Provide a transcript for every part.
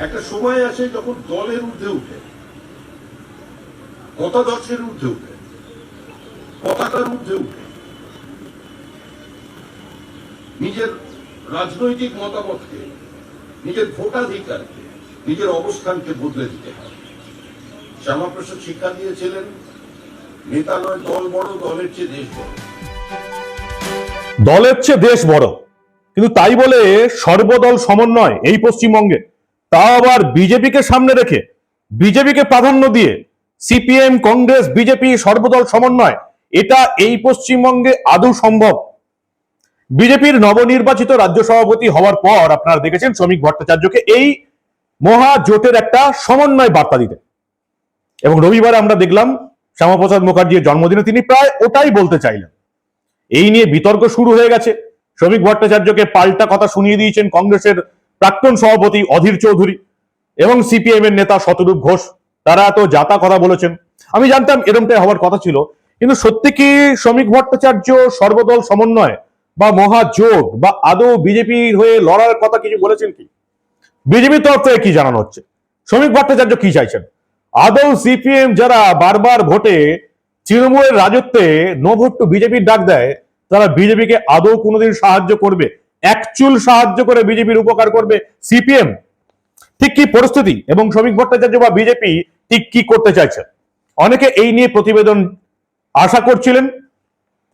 একটা সময় আসে যখন দলের ঊর্ধ্বে উঠে। মতাদর্শের ঊর্ধ্বে উঠে। পতাকার ঊর্ধ্বে উঠে। নিজের রাজনৈতিক মতামতকে, নিজের ভোটাধিকারকে, নিজের অবস্থানকে বদলে দিতে হয়। শ্যামাপ্রসাদ শিক্ষা দিয়েছিলেন, নেতা নয়, দল বড়, দলের চেয়ে দেশ বড়। দলের চেয়ে দেশ বড়। কিন্তু তাই বলে সর্বদল সমন্বয় এই পশ্চিমবঙ্গে তা আবার বিজেপিকে সামনে রেখে বিজেপিকে প্রাধান্য দিয়ে সিপিএম, কংগ্রেস, বিজেপি সর্বদল সমন্বয়, এটা এই পশ্চিমবঙ্গে আদৌ সম্ভব? বিজেপির নবনির্বাচিত রাজ্য সভাপতি হওয়ার পর আপনারা দেখেছেন শ্রমিক ভট্টাচার্যকে এই মহা জোটের একটা সমন্বয় বার্তা দিতে এবং রবিবার আমরা দেখলাম শ্যামাপ্রসাদ মুখার্জির জন্মদিনে তিনি প্রায় ওটাই বলতে চাইলেন। এই নিয়ে বিতর্ক শুরু হয়ে গেছে। শ্রমিক ভট্টাচার্যকে পাল্টা কথা শুনিয়ে দিয়েছেন কংগ্রেসের প্রাক্তন সভাপতি অধীর চৌধুরী এবং সিপিএম এর নেতা শতরূপ ঘোষ, তারা তো যাতা কথা বলেছেন। আমি জানতাম এরমটাই হওয়ার কথা ছিল, কিন্তু সত্যি কি শ্রমিক ভট্টাচার্য সর্বদল সমন্বয় বা মহাজোট বা আদৌ বিজেপির হয়ে লড়ার কথা কিছু বলেছেন কি? বিজেপির তরফ থেকে কি জানানো হচ্ছে? শ্রমিক ভট্টাচার্য কি চাইছেন? আদৌ সিপিএম যারা বারবার ভোটে তৃণমূলের রাজত্বে নো ভোট টু বিজেপির ডাক দেয়, তারা বিজেপিকে আদৌ কোনোদিন সাহায্য করবে? একচুল সাহায্য করে বিজেপির উপকার করবে সিপিএম। ঠিক কি পরিস্থিতি? এবং শ্রমিক ভট্টাচার্য বা বিজেপি ঠিক কি করতে চাইছে? অনেকে এই নিয়ে প্রতিবেদন আশা করছিলেন।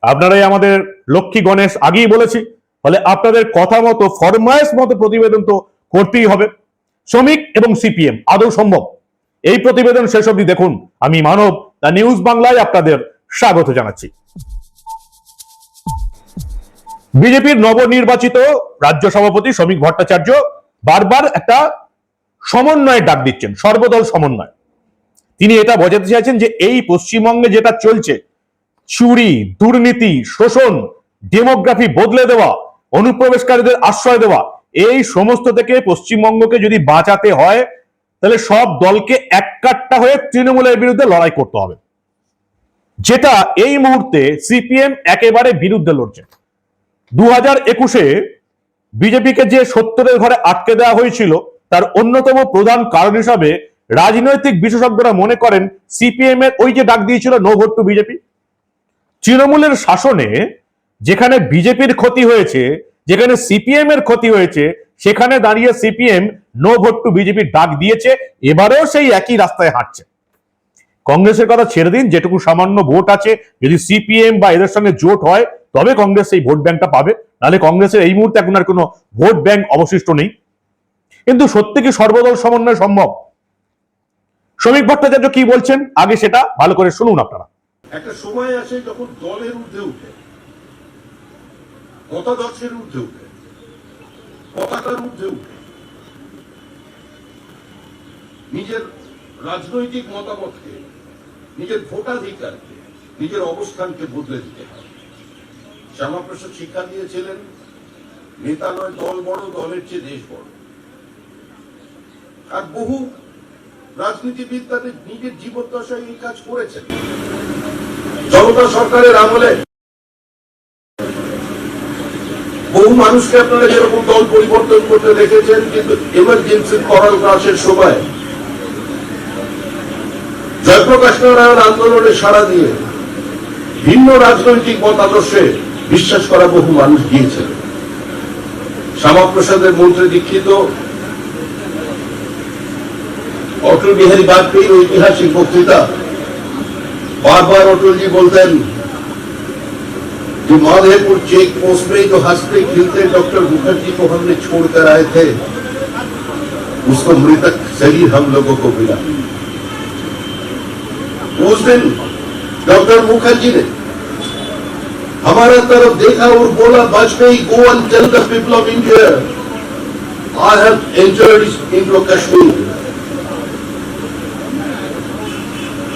আপনারাই আমাদের লক্ষ্মী গণেশ আগেই বলেছি। ফলে আপনাদের কথা মতো ফরমায়েশ মতো প্রতিবেদন তো করতেই হবে। শ্রমিক এবং সিপিএম, আদৌ সম্ভব? এই প্রতিবেদন শেষ অবধি দেখুন। আমি মানব, দ্য নিউজ বাংলায় আপনাদের স্বাগত জানাচ্ছি। বিজেপির নবনির্বাচিত রাজ্য সভাপতি শ্রমিক ভট্টাচার্য বারবার একটা সমন্বয়ের ডাক দিচ্ছেন, সর্বদল সমন্বয়। তিনি এটা বোঝাতে চাইছেন যে এই পশ্চিমবঙ্গে যেটা চলছে, চুরি, দুর্নীতি, শোষণ, ডেমোগ্রাফি বদলে দেওয়া, অনুপ্রবেশকারীদের আশ্রয় দেওয়া, এই সমস্ত থেকে পশ্চিমবঙ্গকে যদি বাঁচাতে হয়, তাহলে সব দলকে এক কাট্টা হয়ে তৃণমূলের বিরুদ্ধে লড়াই করতে হবে। যেটা এই মুহূর্তে সিপিএম একেবারে বিরুদ্ধে লড়ছে। দু হাজার একুশে বিজেপিকে যে সত্তরের ঘরে আটকে দেওয়া হয়েছিল, তার অন্যতম প্রধান কারণ হিসাবে রাজনৈতিক বিশেষজ্ঞরা মনে করেন সিপিএম এর ওই যে ডাক দিয়েছিল, নো ভোট টু বিজেপি তৃণমূলের শাসনে যেখানে বিজেপির ক্ষতি হয়েছে, যেখানে সিপিএম এর ক্ষতি হয়েছে, সেখানে দাঁড়িয়ে সিপিএম নো ভোট টু বিজেপির ডাক দিয়েছে, এবারেও সেই একই রাস্তায় হাঁটছে। কংগ্রেসের কথা ছেড়ে দিন, যেটুকু সামান্য ভোট আছে, যদি সিপিএম বা এদের সঙ্গে জোট হয় তবে কংগ্রেস এই ভোট ব্যাংকটা পাবে। নাহলে কংগ্রেসের এই মুহূর্তে এখন আর কোনো ভোট ব্যাংক অবশিষ্ট নেই। কিন্তু সত্যি কি সর্বদল সমন্বয় সম্ভব? শ্রমিক ভট্টাচার্য কি বলছেন? আগে সেটা ভালো করে শুনুন আপনারা। একটা সময় আসে যখন দলের ঊর্ধ্বে উঠে। মতাদর্শের ঊর্ধ্বে উঠে। পতাকার ঊর্ধ্বে উঠে। নিজের রাজনৈতিক মতামতকে, নিজের ভোটাধিকারকে, নিজের অবস্থানকে বদলে দিতে হয়। শ্যামাপ্রসাদ শিক্ষা দিয়েছিলেন নেতা নয় দল বড়, দলের চেয়ে দেশ বড়। আর বহু রাজনীতিবিদ তাদের নিজের জীবদ্দশায় এই কাজ করেছেন। জনতা সরকারের আমলে বহু মানুষকে আপনারা যেরকম দল পরিবর্তন করতে দেখেছেন, কিন্তু এমার্জেন্সি করাল ক্লাসের সময় জয়প্রকাশ নারায়ণ আন্দোলনে সাড়া দিয়ে ভিন্ন রাজনৈতিক মতাদর্শে বিশ্বাস করা বহু মানুষ গিয়েছেন শ্যামাপ্রসাদের মন্ত্রী দীক্ষিত অটল বিহারী বাজপেয়ীর ঐতিহাসিক বক্তৃতা बार-बार अटल जी बोलते हैं कि माधेपुर चेक पोस्ट में जो हंसते खिलते डॉक्टर मुखर्जी को हमने छोड़कर आए थे उसको मृतक शरीर हम लोगों को मिला उस दिन डॉक्टर मुखर्जी ने हमारा तरफ देखा और बोला Vajpayee go and tell the people of India I have enjoyed Indo Kashmir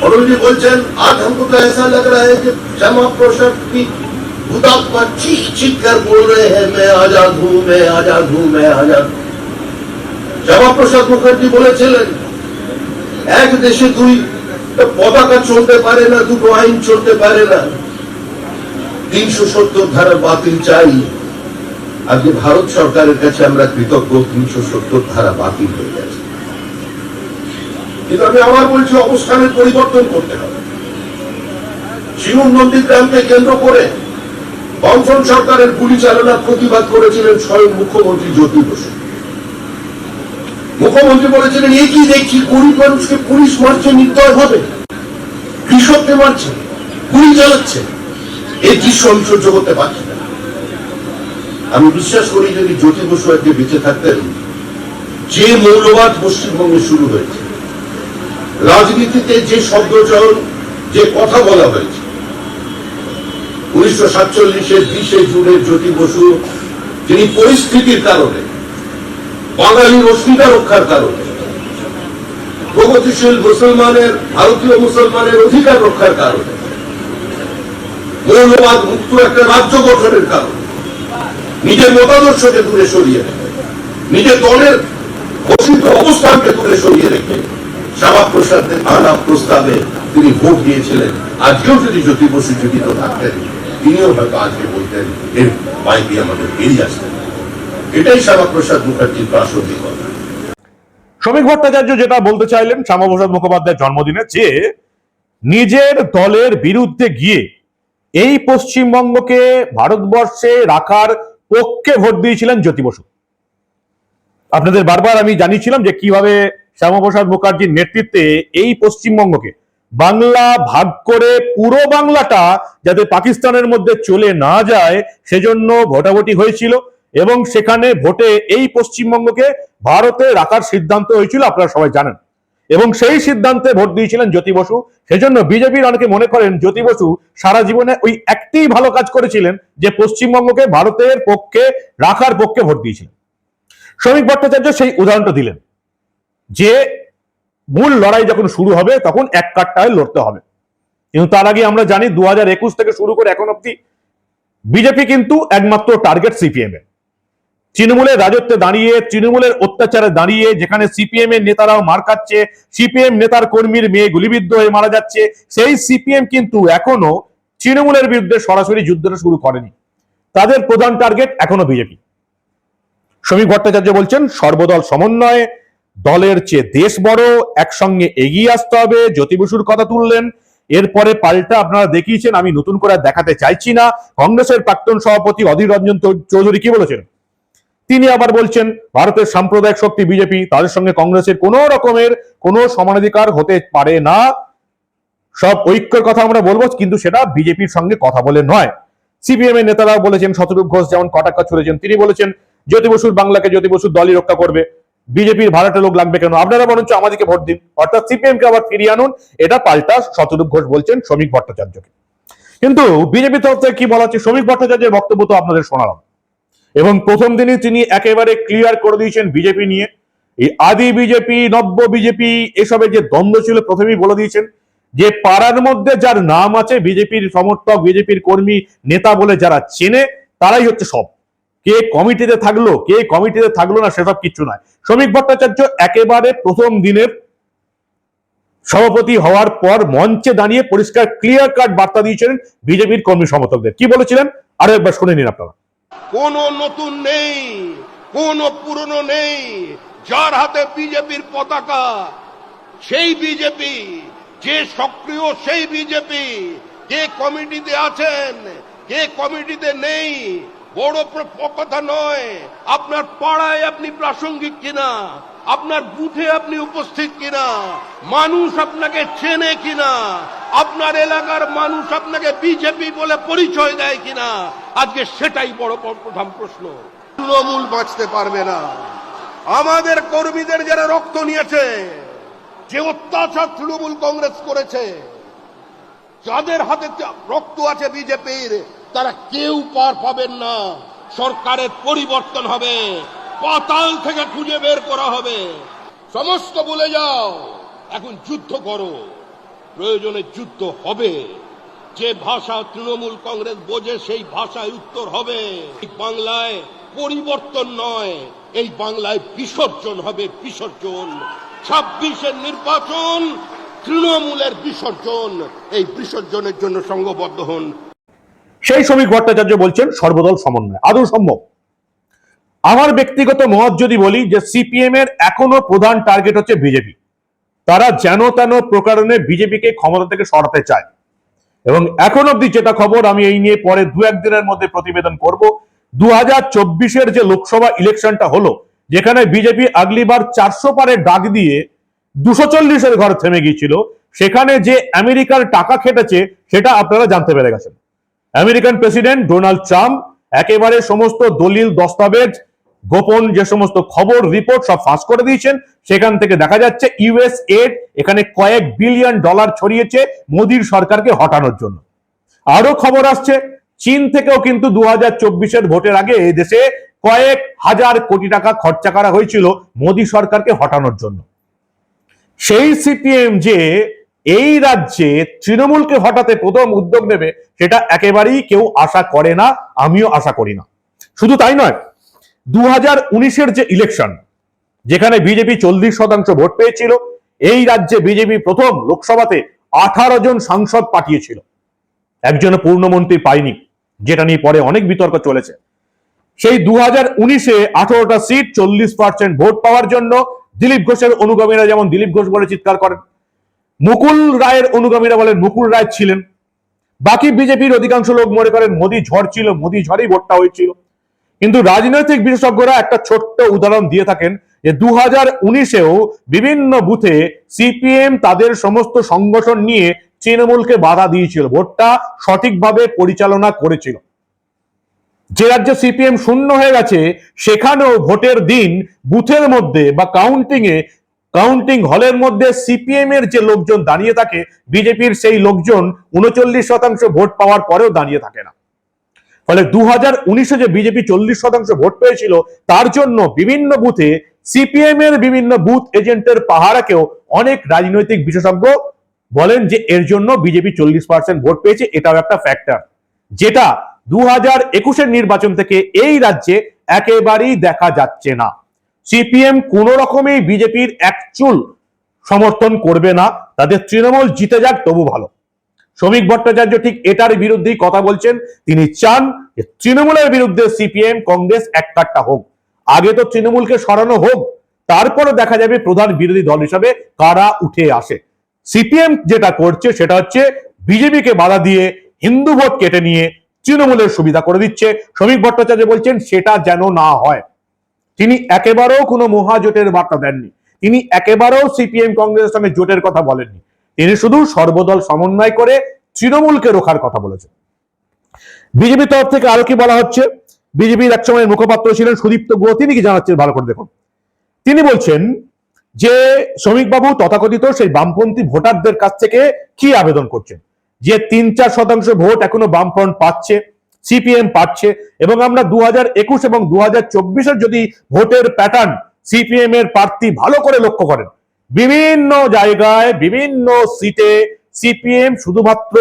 Arun ji बोलचन आज हमको तो ऐसा लग रहा है कि क्षमा प्रोषक की हुतात्मा चीख चीख कर बोल रहे हैं मैं आजाद हूं मैं आजाद हूं मैं आजाद हूं শ্যামাপ্রসাদ মুখার্জি বলেছিলেন এক দেশে দুই পতাকা চলতে পারে না দুটো আইন চলতে পারে না তিনশো সত্তর ধারা বাতিল চাই। আজকে ভারত সরকারের কাছে আমরা কৃতজ্ঞ, তিনশো সত্তর ধারা বাতিল হয়ে গেছে। কিন্তু আমি আবার বলছি, অবস্থানের পরিবর্তন করতে হবে। শিবুর নন্দীগ্রামকে কেন্দ্র করে বামফ্রন্ট সরকারের গুলি চালনার প্রতিবাদ করেছিলেন স্বয়ং মুখ্যমন্ত্রী জ্যোতি বসু। মুখ্যমন্ত্রী বলেছিলেন, এই কি দেখছি? গরিব মানুষকে পুলিশ মারছে, নির্দয় হবে। কৃষককে মারছে, গুলি চালাচ্ছে। এই দৃশ্য আমি সহ্য করতে পারছি না। আমি বিশ্বাস করি যদি জ্যোতি বসু আজকে বেঁচে থাকতেন, যে মৌলবাদ পশ্চিমবঙ্গে শুরু হয়েছে, রাজনীতিতে যে শব্দচয়ন, যে কথা বলা হয়েছে, উনিশশো সাতচল্লিশের বিশে জুনের জ্যোতি বসু, যিনি পরিস্থিতির কারণে, বাঙালির অস্মিতা রক্ষার কারণে, প্রগতিশীল মুসলমানের, ভারতীয় মুসলমানের অধিকার রক্ষার কারণে মৌলবাদ মুক্ত একটা রাজ্য গঠনের কারণে। নিজের মতাদর্শকে দূরে সরিয়ে রেখে, নিজের দলের ঘোষিত অবস্থানকে দূরে সরিয়ে রেখে শ্যামা প্রসাদের আনা প্রস্তাবে তিনি ভোট দিয়েছিলেন। আজকেও যদি জ্যোতি বসু জীবিত থাকতেন, তিনিও হয়তো আজকে বলতেন, এর বাইরে আমাদের বেরিয়ে আসতেন এটাই শ্যামা প্রসাদ মুখার্জির প্রাসঙ্গিকতা শ্রমিক ভট্টাচার্য যেটা বলতে চাইলেন, শ্যামাপ্রসাদ মুখোপাধ্যায়ের জন্মদিনে যে নিজের দলের বিরুদ্ধে গিয়ে এই পশ্চিমবঙ্গকে ভারতবর্ষে রাখার পক্ষে ভোট দিয়েছিলেন জ্যোতি বসু। আপনাদের বারবার আমি জানিয়েছিলাম যে কীভাবে শ্যামাপ্রসাদ মুখার্জির নেতৃত্বে এই পশ্চিমবঙ্গকে বাংলা ভাগ করে পুরো বাংলাটা যাতে পাকিস্তানের মধ্যে চলে না যায়, সেজন্য ভোটাভুটি হয়েছিল এবং সেখানে ভোটে এই পশ্চিমবঙ্গকে ভারতে রাখার সিদ্ধান্ত হয়েছিল, আপনারা সবাই জানেন। এবং সেই সিদ্ধান্তে ভোট দিয়েছিলেন জ্যোতি বসু। সেজন্য বিজেপির অনেকে মনে করেন জ্যোতি বসু সারা জীবনে ওই একটি ভালো কাজ করেছিলেন যে পশ্চিমবঙ্গকে ভারতের পক্ষে রাখার পক্ষে ভোট দিয়েছিলেন। শ্রমিক ভট্টাচার্য সেই উদাহরণটা দিলেন যে মূল লড়াই যখন শুরু হবে তখন এক কাট্টায় লড়তে হবে। কিন্তু তার আগে আমরা জানি দু হাজার একুশ থেকে শুরু করে এখন অব্দি বিজেপি কিন্তু একমাত্র টার্গেট সিপিএম এর তৃণমূলের রাজত্বে দাঁড়িয়ে, তৃণমূলের অত্যাচারে দাঁড়িয়ে, যেখানে সিপিএম এর নেতারাও মার খাচ্ছে সিপিএম নেতার কর্মীর মেয়ে গুলিবিদ্ধ হয়ে মারা যাচ্ছে, সেই সিপিএম কিন্তু এখনও তৃণমূলের বিরুদ্ধে সরাসরি যুদ্ধটা শুরু করেনি। তাদের প্রধান টার্গেট এখনও বিজেপি। শ্রমিক ভট্টাচার্য বলছেন, সর্বদল সমন্বয়ে, দলের চেয়ে দেশ বড়, একসঙ্গে এগিয়ে আসতে হবে, জ্যোতি বসুর কথা তুললেন। এরপরে পাল্টা আপনারা দেখিয়েছেন, আমি নতুন করে দেখাতে চাইছি না। কংগ্রেসের প্রাক্তন সভাপতি অধীর রঞ্জন চৌধুরী কি বলেছেন? তিনি আবার বলছেন, ভারতের সাম্প্রদায়িক শক্তি বিজেপি তাদের সঙ্গে কংগ্রেসের কোনো রকমের কোনো সমানাধিকার হতে পারে না। সব ঐক্যের কথা আমরা বলব, কিন্তু সেটা বিজেপির সঙ্গে কথা বলে নয়। সিপিএম এর নেতারা বলেছেন, শতরূপ ঘোষ যেমন কটাক্কা ছুড়েছেন, তিনি বলেছেন, জ্যোতি বসুর বাংলাকে জ্যোতি বসুর দলই রক্ষা করবে। বিজেপির ভাড়াটে লোক লাগবে কেন? আপনারা বরঞ্চ আমাদেরকে ভোট দিন। অর্থাৎ সিপিএম কে আবার ফিরিয়ে আনুন, এটা পাল্টা শতরূপ ঘোষ বলছেন শ্রমিক ভট্টাচার্যকে। কিন্তু বিজেপি তরফ থেকে কি বলা হচ্ছে? শ্রমিক ভট্টাচার্যের বক্তব্য তো আপনাদের শোনালাম। এবং প্রথম দিনই তিনি একেবারে ক্লিয়ার করে দিয়েছেন বিজেপি নিয়ে। এই আদি বিজেপি, নব্য বিজেপি এসবের যে দ্বন্দ্ব ছিল প্রথমেই বলে দিয়েছেন যে পাড়ার মধ্যে যার নাম আছে বিজেপির সমর্থক, বিজেপির কর্মী, নেতা বলে যারা চেনে, তারাই হচ্ছে সব। কে কমিটিতে থাকল, কে কমিটিতে থাকল না সেসব কিছু নয়। শ্রমিক ভট্টাচার্য একেবারে প্রথম দিনের সভাপতি হওয়ার পর মঞ্চে দাঁড়িয়ে পরিষ্কার ক্লিয়ার কাট বার্তা দিয়েছিলেন বিজেপির কর্মী সমর্থকদের। কি বলেছিলেন? আরও একবার শুনে নিন আপনারা। কোনো নতুন নেই, কোনো পুরনো নেই। যার হাতে বিজেপির পতাকা, সেই বিজেপি, যে সক্রিয় সেই বিজেপি। কে কমিটিতে আছেন, কে কমিটিতে নেই, বড় কথা নয়। আপনার পাড়ায় আপনি প্রাসঙ্গিক কিনা, আপনার বুথে আপনি উপস্থিত কিনা, মানুষ আপনাকে চেনে কিনা আপনার এলাকার মানুষ আপনাকে বিজেপি বলে পরিচয় দেয় কিনা? আজকে সেটাই বড় প্রধান প্রশ্ন। তৃণমূল বাঁচতে পারবে না। আমাদের কর্মীদের যারা রক্ত নিয়েছে, যে অত্যাচার তৃণমূল কংগ্রেস করেছে, যাদের হাতে রক্ত আছে বিজেপির, তারা কেউ পার পাবেন না। সরকারের পরিবর্তন হবে। পাতাল থেকে খুঁজে বের করা হবে। সমস্ত বলে যাও, এখন যুদ্ধ করো। প্রয়োজনে যুদ্ধ হবে। যে ভাষা তৃণমূল কংগ্রেস বোঝে, সেই ভাষায় উত্তর হবে। বাংলায় পরিবর্তন নয়, এই বাংলায় বিসর্জন হবে বিসর্জন। ছাব্বিশের নির্বাচন, তৃণমূলের বিসর্জন। এই বিসর্জনের জন্য সংঘবদ্ধ হন। সেই শ্রমিক ভট্টাচার্য বলছেন, সর্বদল সমন্বয়। আদৌ সম্ভব? আমার ব্যক্তিগত মত যদি বলি যে সিপিএম এর এখনও প্রধান টার্গেট হচ্ছে বিজেপি। তারা যেন তেন প্রকারণে বিজেপিকে ক্ষমতা থেকে সরাতে চায়। এবং এখন অব্দি যেটা খবর, আমি এই নিয়ে পরে দু একদিনের মধ্যে প্রতিবেদন করব। দু হাজার চব্বিশের যে লোকসভা ইলেকশনটা হলো, যেখানে বিজেপি আগলিবার চারশো পারে ডাক দিয়ে দুশো চল্লিশের ঘর থেমে গিয়েছিল, সেখানে যে আমেরিকার টাকা খেটেছে, সেটা আপনারা জানতে পেরে গেছেন। আমেরিকান প্রেসিডেন্ট ডোনাল্ড ট্রাম্প একেবারে সমস্ত দলিল, দস্তাবেজ গোপন যে সমস্ত খবর রিপোর্ট সব ফাঁস করে দিয়েছেন। সেখান থেকে দেখা যাচ্ছে ইউএস এড এখানে কয়েক বিলিয়ন ডলার ছড়িয়েছে মোদীর সরকারকে হটানোর জন্য। আরও খবর আসছে, চীন থেকেও কিন্তু দু হাজার ভোটের আগে এই দেশে কয়েক হাজার কোটি টাকা খরচা করা হয়েছিল মোদী সরকারকে হটানোর জন্য। সেই সিপিএম যে এই রাজ্যে তৃণমূলকে হটাতে প্রথম উদ্যোগ নেবে, সেটা একেবারেই কেউ আশা করে না, আমিও আশা করি না। শুধু তাই নয় দু হাজার উনিশের যে ইলেকশন যেখানে বিজেপি চল্লিশ শতাংশ ভোট পেয়েছিল, এই রাজ্যে বিজেপি প্রথম লোকসভাতে আঠারো জন সাংসদ পাঠিয়েছিল। একজন পূর্ণমন্ত্রী পায়নি, যেটা নিয়ে পরে অনেক বিতর্ক চলেছে। সেই দু হাজার উনিশে আঠারোটা সিট চল্লিশ পার্সেন্ট ভোট পাওয়ার জন্য দিলীপ ঘোষের অনুগামীরা যেমন দিলীপ ঘোষ বলে চিৎকার করেন, মুকুল রায়ের অনুগামীরা বলেন মুকুল রায় ছিলেন। বাকি বিজেপির অধিকাংশ লোক মনে করেন মোদী ঝড় ছিল, মোদী ঝড়েই ভোটটা হয়েছিল। কিন্তু রাজনৈতিক বিশেষজ্ঞরা একটা ছোট্ট উদাহরণ দিয়ে থাকেন যে দু হাজার উনিশেও বিভিন্ন বুথে সিপিএম তাদের সমস্ত সংগঠন নিয়ে তৃণমূলকে বাধা দিয়েছিল, ভোটটা সঠিকভাবে পরিচালনা করেছিল। যে রাজ্যে সিপিএম শূন্য হয়ে গেছে, সেখানেও ভোটের দিন বুথের মধ্যে বা কাউন্টিং এ কাউন্টিং হলের মধ্যে সিপিএম এর যে লোকজন দাঁড়িয়ে থাকে, বিজেপির সেই লোকজন উনচল্লিশ শতাংশ ভোট পাওয়ার পরেও দাঁড়িয়ে থাকে না। ফলে দু হাজার উনিশে যে বিজেপি চল্লিশ শতাংশ ভোট পেয়েছিল, তার জন্য বিভিন্ন বুথে সিপিএম এর বিভিন্ন বুথ এজেন্টের পাহারাকেও অনেক রাজনৈতিক বিশেষজ্ঞ বলেন যে এর জন্য বিজেপি চল্লিশ পার্সেন্ট ভোট পেয়েছে, এটাও একটা ফ্যাক্টর যেটা দু হাজার একুশের নির্বাচন থেকে এই রাজ্যে একেবারেই দেখা যাচ্ছে না। সিপিএম কোন রকমেই বিজেপির এক চুল সমর্থন করবে না, তাদের তৃণমূল জিতে যাক তবু ভালো। শ্রমিক ভট্টাচার্য ঠিক এটার বিরুদ্ধেই কথা বলছেন। তিনি চান যে তৃণমূলের বিরুদ্ধে সিপিএম, কংগ্রেস এক কাট্টা হোক। আগে তো তৃণমূলকে সরানো হোক তারপরে দেখা যাবে প্রধান বিরোধী দল হিসাবে কারা উঠে আসে। সিপিএম যেটা করছে সেটা হচ্ছে বিজেপিকে বাধা দিয়ে হিন্দু ভোট কেটে নিয়ে তৃণমূলের সুবিধা করে দিচ্ছে। শ্রমিক ভট্টাচার্য বলছেন সেটা যেন না হয়। তিনি একেবারেও কোনো মহাজোটের বার্তা দেননি। তিনি একেবারেও সিপিএম, কংগ্রেসের সঙ্গে জোটের কথা বলেননি। তিনি শুধু সর্বদল সমন্বয় করে তৃণমূলকে রোখার কথা বলেছেন। বিজেপির তরফ থেকে আরও কি বলা হচ্ছে? বিজেপির এক সময়ের মুখপাত্র ছিলেন সুদীপ্ত গুহ, তিনি কি জানাচ্ছেন ভালো করে দেখুন। তিনি বলছেন যে শ্রমিকবাবু তথাকথিত সেই বামপন্থী ভোটারদের কাছ থেকে কি আবেদন করছেন? যে তিন চার শতাংশ ভোট এখনও বামফ্রন্ট পাচ্ছে, সিপিএম পাচ্ছে এবং আমরা দু হাজার একুশ এবং দু হাজার যদি ভোটের প্যাটার্ন সিপিএম এর প্রার্থী ভালো করে লক্ষ্য করেন বিভিন্ন জায়গায়, বিভিন্ন সিটে সিপিএম শুধুমাত্র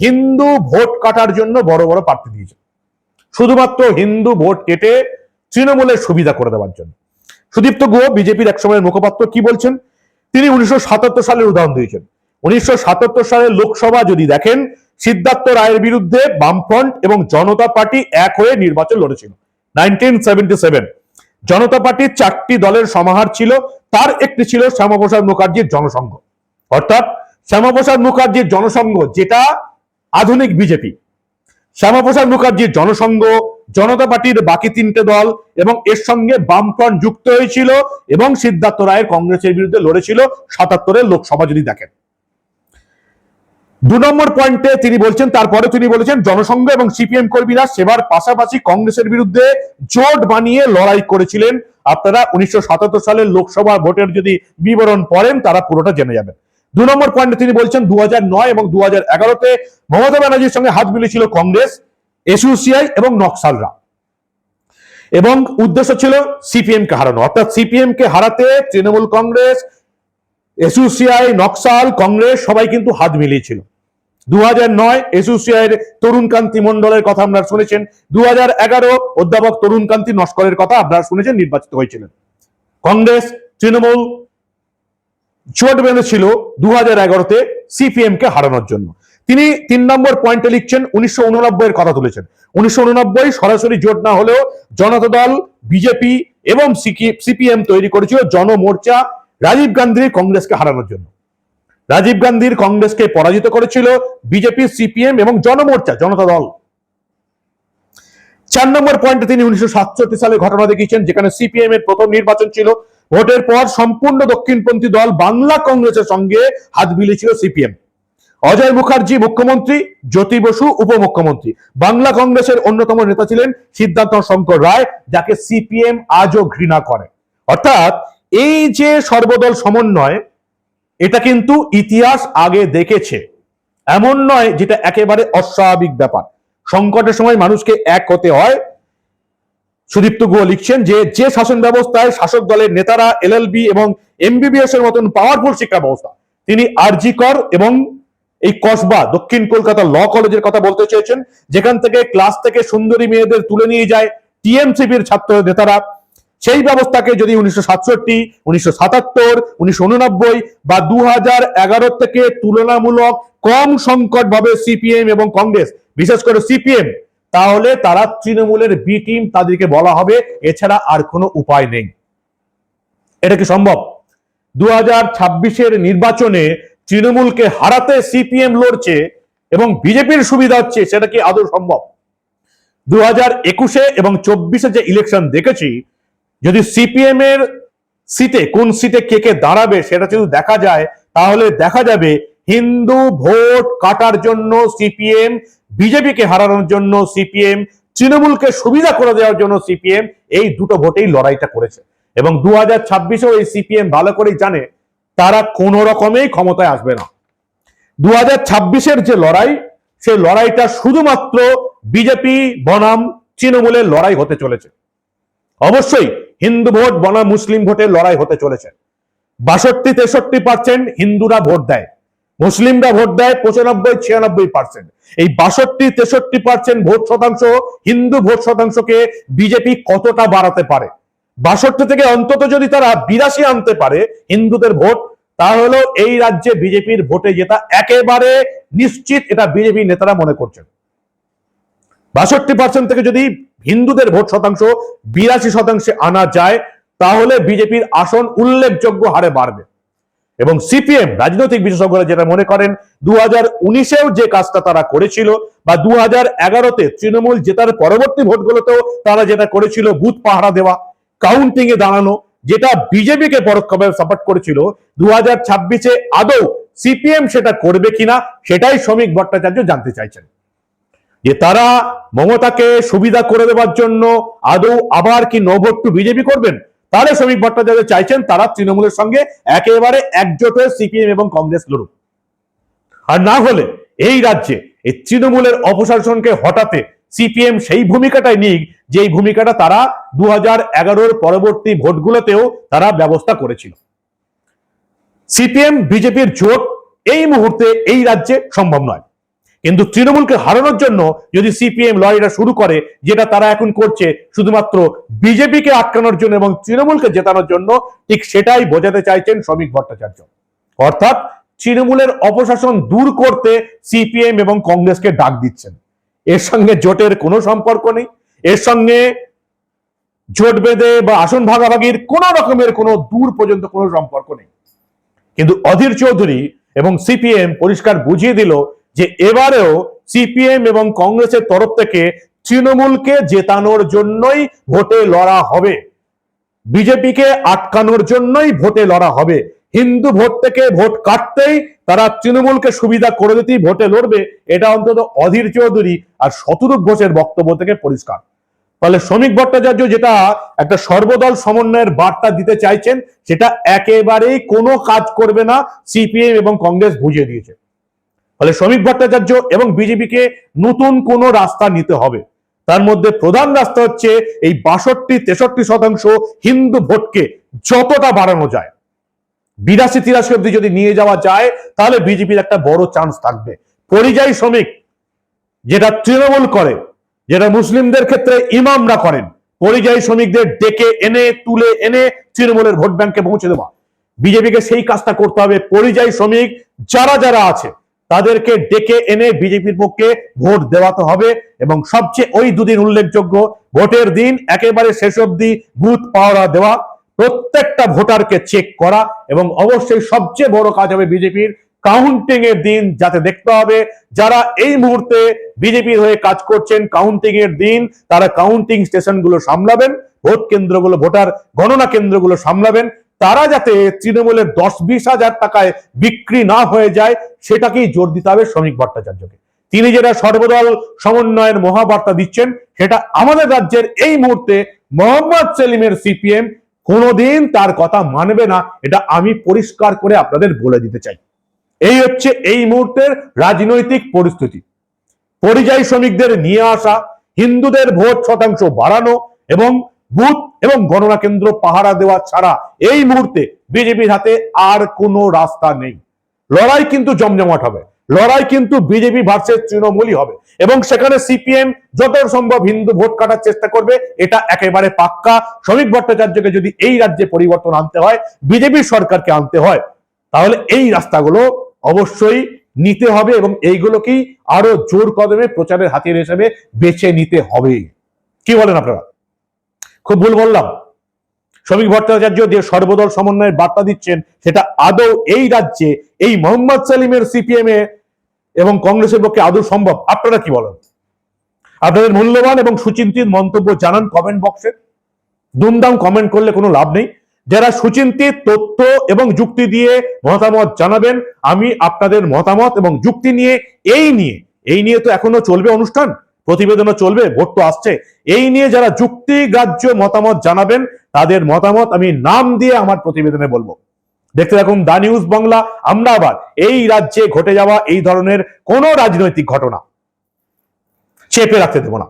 হিন্দু ভোট কাটার জন্য বড় বড় প্রার্থী দিয়েছে। শুধুমাত্র হিন্দু ভোট কেটে তৃণমূলের সুবিধা করে দেওয়ার জন্য। সুদীপ্ত গুহ বিজেপির একসময়ের মুখপাত্র কি বলছেন? তিনি উনিশশো সালের উদাহরণ দিয়েছেন। উনিশশো সাতাত্তর সালের লোকসভা যদি দেখেন, সিদ্ধার্থ রায়ের বিরুদ্ধে বামফ্রন্ট এবং জনতা পার্টি এক হয়ে নির্বাচন লড়েছিল। নাইনটিন জনতা পার্টির চারটি দলের সমাহার ছিল, তার একটি ছিল শ্যামাপ্রসাদ মুখার্জির জনসংঘ। অর্থাৎ শ্যামাপ্রসাদ মুখার্জির জনসংঘ যেটা আধুনিক বিজেপি। শ্যামাপ্রসাদ মুখার্জির জনসংঘ জনতা পার্টির বাকি তিনটে দল এবং এর সঙ্গে বামফ্রন্ট যুক্ত হয়েছিল এবং সিদ্ধার্থ রায়ের কংগ্রেসের বিরুদ্ধে লড়েছিল সাতাত্তরের লোকসভা যদি দেখেন। দু নম্বর পয়েন্টে তিনি বলছেন, তারপরে তিনি বলেছেন, জনসংঘ এবং সিপিএম কর্মীরা সেবার পাশাপাশি কংগ্রেসের বিরুদ্ধে জোট বানিয়ে লড়াই করেছিলেন। আপনারা উনিশশো সালের লোকসভা ভোটের যদি বিবরণ পড়েন, তারা পুরোটা জেনে যাবেন। দু নম্বর পয়েন্টে তিনি বলছেন দু হাজার নয় এবং দু হাজার এগারোতে মমতা ব্যানার্জির সঙ্গে হাত মিলিয়েছিল কংগ্রেস, এসইউসিআই এবং নকশালরা। এবং উদ্দেশ্য ছিল সিপিএম কে হারানো। অর্থাৎ সিপিএম কে হারাতে তৃণমূল কংগ্রেস এসইউসিআই, নকশাল, কংগ্রেস, সবাই কিন্তু হাত মিলিয়েছিল। দু হাজার নয় এসইউসিআইয়ের তরুণ কান্তি মন্ডলের কথা আপনারা শুনেছেন। দু হাজার এগারো অধ্যাপক তরুণ কান্তি নস্করের কথা আপনারা শুনেছেন, নির্বাচিত হয়েছিলেন। কংগ্রেস, তৃণমূল জোট বেঁধেছিল দু হাজার এগারোতে সিপিএম কে হারানোর জন্য। তিনি তিন নম্বর পয়েন্টে লিখছেন, উনিশশো উননব্বই এর কথা তুলেছেন। উনিশশো উননব্বই সরাসরি জোট না হলেও জনতা দল, বিজেপি এবং সিপিএম তৈরি করেছিল জনমোর্চা রাজীব গান্ধীর কংগ্রেসকে হারানোর জন্য। রাজীব গান্ধীর কংগ্রেসকে পরাজিত করেছিল বিজেপি, সিপিএম এবং জনমোর্চা, জনতা দল। চার নম্বর পয়েন্টে তিনি উনিশশো সাতষট্টি সালে ঘটনা দেখিয়েছেন, যেখানে সিপিএম এর প্রথম নির্বাচন ছিল। ভোটের পর সম্পূর্ণ দক্ষিণপন্থী দল বাংলা কংগ্রেসের সঙ্গে হাত মিলিয়েছিল সিপিএম। অজয় মুখার্জি মুখ্যমন্ত্রী, জ্যোতি বসু উপমুখ্যমন্ত্রী। বাংলা কংগ্রেসের অন্যতম নেতা ছিলেন সিদ্ধার্থ শঙ্কর রায়, যাকে সিপিএম আজও ঘৃণা করে। অর্থাৎ এই যে সর্বদল সমন্বয়, এটা কিন্তু ইতিহাস আগে দেখেছে। এমন নয় যেটা একেবারে অস্বাভাবিক ব্যাপার। সংকটের সময় মানুষকে এক হতে হয়। সুদীপ্ত গুহ লিখছেন যে যে শাসন ব্যবস্থায় শাসক দলের নেতারা এলএলবি এবং এমবিবিএস এর মতন পাওয়ারফুল শিক্ষা ব্যবস্থা, তিনি আরজি কর এবং এই কসবা, দক্ষিণ কলকাতা ল কলেজের কথা বলতে চেয়েছেন, যেখান থেকে ক্লাস থেকে সুন্দরী মেয়েদের তুলে নিয়ে যায় টিএমসিপির ছাত্র নেতারা। সেই ব্যবস্থাকে যদি উনিশশো সাতষট্টি, উনিশশো সাতাত্তর, উনিশশো উননব্বই বা দু হাজার এগারো থেকে তুলনামূলক কম সংকট ভাবে সিপিএম এবং কংগ্রেস, বিশেষ করে সিপিএম, তাহলে তারা তৃণমূলের বি টিম তাদেরকে বলা হবে, এছাড়া আর কোনো উপায় নেই। এটা কি সম্ভব? দু হাজার ছাব্বিশের নির্বাচনে তৃণমূলকে হারাতে সিপিএম লড়ছে এবং বিজেপির সুবিধা হচ্ছে, সেটা কি আদৌ সম্ভব? দু হাজার একুশে এবং চব্বিশে যে ইলেকশন দেখেছি যদি সিপিএম এর সিটে কোন সিটে কে কে দাঁড়াবে সেটা যদি দেখা যায়, তাহলে দেখা যাবে হিন্দু ভোট কাটার জন্য সিপিএম বিজেপিকে হারানোর জন্য সিপিএম তৃণমূলকে সুবিধা করে দেওয়ার জন্য সিপিএম এই দুটো ভোটেই লড়াইটা করেছে। এবং দু হাজার ছাব্বিশেও এই সিপিএম ভালো করেই জানে, তারা কোন রকমেই ক্ষমতায় আসবে না। দু হাজার ছাব্বিশের যে লড়াই, সেই লড়াইটা শুধুমাত্র বিজেপি বনাম, তৃণমূলের লড়াই হতে চলেছে। অবশ্যই হিন্দু ভোট বনাম মুসলিম ভোটের লড়াই হতে চলেছে। বাষট্টি, তেষট্টি পার্সেন্ট হিন্দুরা ভোট দেয়। মুসলিমরা ভোট দেয় পঁচানব্বই, ছিয়ানব্বই পার্সেন্ট এই বাষট্টি, তেষট্টি পার্সেন্ট ভোট শতাংশ হিন্দু ভোট শতাংশকে বিজেপি কতটা বাড়াতে পারে? বাষট্টি থেকে অন্তত যদি তারা বিরাশি আনতে পারে হিন্দুদের ভোট, তাহলে এই রাজ্যে বিজেপির ভোটে যেটা একেবারে নিশ্চিত এটা বিজেপি নেতারা মনে করছেন। বাষট্টি পার্সেন্ট থেকে যদি হিন্দুদের ভোট শতাংশ বিরাশি শতাংশে আনা যায়, তাহলে বিজেপির আসন উল্লেখযোগ্য হারে বাড়বে। এবং সিপিএম, রাজনৈতিক বিশেষজ্ঞরা যেটা মনে করেন দু হাজার উনিশেও যে কাজটা তারা করেছিল বা দু হাজার এগারোতে তৃণমূল জেতার পরবর্তী ভোটগুলোতেও তারা যেটা করেছিল, বুথ পাহারা দেওয়া কাউন্টিং এ দাঁড়ানো, যেটা বিজেপিকে পরোক্ষভাবে সাপোর্ট করেছিল দু হাজার ছাব্বিশে আদৌ সিপিএম সেটা করবে কিনা, সেটাই শ্রমিক ভট্টাচার্য জানতে চাইছেন। যে তারা মমতাকে সুবিধা করে দেওয়ার জন্য আদৌ আবার কি নোভোট টু বিজেপি করবেন? তাহলে শ্রমিক ভট্টাচার্য চাইছেন তারা তৃণমূলের সঙ্গে একেবারে একজোট হয়ে সিপিএম এবং কংগ্রেস লড়ুক। আর না হলে এই রাজ্যে এই তৃণমূলের অপশাসনকে হটাতে সিপিএম সেই ভূমিকাটাই নিক যে ভূমিকাটা তারা দু হাজার পরবর্তী ভোটগুলোতেও তারা ব্যবস্থা করেছিল। সিপিএম, বিজেপির জোট এই মুহূর্তে এই রাজ্যে সম্ভব নয়। কিন্তু তৃণমূলকে হারানোর জন্য যদি সিপিএম লড়াইটা শুরু করে, যেটা তারা এখন করছে শুধুমাত্র বিজেপিকে আটকানোর জন্য এবং তৃণমূলকে জেতানোর জন্য, ঠিক সেটাই বোঝাতে চাইছেন শ্রমিক ভট্টাচার্য। অর্থাৎ তৃণমূলের অপশাসন দূর করতে সিপিএম এবং কংগ্রেসকে ডাক দিচ্ছেন। এর সঙ্গে জোটের কোনো সম্পর্ক নেই। এর সঙ্গে জোট বেঁধে বা আসন ভাগাভাগির কোন রকমের কোনো দূর পর্যন্ত কোনো সম্পর্ক নেই। কিন্তু অধীর চৌধুরী এবং সিপিএম পরিষ্কার বুঝিয়ে দিল যে এবারেও সিপিএম এবং কংগ্রেসের তরফ থেকে তৃণমূলকে জেতানোর জন্যই ভোটে লড়া হবে। বিজেপিকে আটকানোর জন্যই ভোটে লড়া হবে। হিন্দু ভোট থেকে ভোট কাটতেই তারা তৃণমূলকে সুবিধা করে দিতেই ভোটে লড়বে, এটা অন্তত অধীর চৌধুরী আর শতরূপ ঘোষের বক্তব্য থেকে পরিষ্কার। তাহলে শ্রমিক ভট্টাচার্য যেটা একটা সর্বদল সমন্বয়ের বার্তা দিতে চাইছেন, সেটা একেবারেই কোনো কাজ করবে না, সিপিএম এবং কংগ্রেস বুঝিয়ে দিয়েছে। ফলে শ্রমিক ভট্টাচার্য এবং বিজেপিকে নতুন কোন রাস্তা নিতে হবে। তার মধ্যে প্রধান রাস্তা হচ্ছে এই বাষট্টি, তেষট্টি শতাংশ হিন্দু ভোটকে যতটা বাড়ানো যায়। বিরাশি, তিরাশি অব্দি যদি নিয়ে যাওয়া যায়, তাহলে বিজেপির একটা বড় চান্স থাকবে। পরিযায়ী শ্রমিক, যেটা তৃণমূল করে, যেটা মুসলিমদের ক্ষেত্রে ইমামরা করেন, পরিযায়ী শ্রমিকদের ডেকে এনে, তুলে এনে তৃণমূলের ভোট ব্যাংকে পৌঁছে দেওয়া। বিজেপিকে সেই কাজটা করতে হবে। পরিযায়ী শ্রমিক যারা যারা আছে তাদেরকে ডেকে এনে বিজেপির পক্ষে ভোট দেওয়াতে হবে এবং সবচেয়ে ওই দুদিন উল্লেখযোগ্য ভোটের দিন একেবারে শেষ অবধি বুথ পাওয়া দেওয়া, প্রত্যেকটা ভোটারকে চেক করা এবং অবশ্যই সবচেয়ে বড় কাজ হবে বিজেপির কাউন্টিং এর দিন যাতে দেখতে হবে। যারা এই মুহূর্তে বিজেপির হয়ে কাজ করছেন কাউন্টিং এর দিন তারা কাউন্টিং স্টেশনগুলো সামলাবেন, ভোট কেন্দ্রগুলো, ভোটার গণনা কেন্দ্রগুলো সামলাবেন। তারা যাতে তৃণমূলের দশ বিশ হাজার টাকায় বিক্রি না হয়ে যায়, সেটাকেই জোর দিতে হবে শ্রমিক ভট্টাচার্যকে। তিনি যেটা সর্বদল সমন্বয়ের মহাবার্তা দিচ্ছেন, সেটা আমাদের রাজ্যের এই মুহূর্তে মোহাম্মদ সেলিমের সিপিএম কোনোদিন তার কথা মানবে না, এটা আমি পরিষ্কার করে আপনাদের বলে দিতে চাই। এই হচ্ছে এই মুহূর্তের রাজনৈতিক পরিস্থিতি। পরিযায়ী শ্রমিকদের নিয়ে আসা, হিন্দুদের ভোট শতাংশ বাড়ানো এবং বুথ এবং গণনা কেন্দ্র পাহারা দেওয়া ছাড়া এই মুহূর্তে বিজেপির হাতে আর কোনো রাস্তা নেই। লড়াই কিন্তু জমজমাট হবে। লড়াই কিন্তু বিজেপি ভার্সেস তৃণমূলই হবে এবং সেখানে সিপিএম যত সম্ভব হিন্দু ভোট কাটার চেষ্টা করবে, এটা একেবারে পাক্কা। শ্রমিক ভট্টাচার্যকে যদি এই রাজ্যে পরিবর্তন আনতে হয় বিজেপির সরকারকে আনতে হয়, তাহলে এই রাস্তাগুলো অবশ্যই নিতে হবে এবং এইগুলোকেই আরও জোর কদমে প্রচারের হাতিয়ার হিসেবে বেছে নিতে হবে। কি বলেন আপনারা? খুব ভুল বললাম। শ্রমিক ভট্টাচার্য যে সর্বদল সমন্বয়ের বার্তা দিচ্ছেন, সেটা আদৌ এই রাজ্যে এই মোহাম্মদ সালিমের সিপিএম এ এবং কংগ্রেসের পক্ষে আদৌ সম্ভব? আপনারা কি বলেন? আপনাদের মূল্যবান এবং সুচিন্তিত মন্তব্য জানান কমেন্ট বক্সে দুমদাম কমেন্ট করলে কোনো লাভ নেই। যারা সুচিন্তিত তথ্য এবং যুক্তি দিয়ে মতামত জানাবেন, আমি আপনাদের মতামত এবং যুক্তি নিয়ে, এই নিয়ে এই নিয়ে তো এখনও চলবে অনুষ্ঠান। প্রতিবেদনও চলবে, ভোট তো আসছে। এই নিয়ে যারা যুক্তি, গ্রাহ্য মতামত জানাবেন, তাদের মতামত আমি নাম দিয়ে আমার প্রতিবেদনে বলব। দেখতে দেখুন দা নিউজ বাংলা, আমরা আবার এই রাজ্যে ঘটে যাওয়া এই ধরনের কোন রাজনৈতিক ঘটনা চেপে রাখতে দেবো না।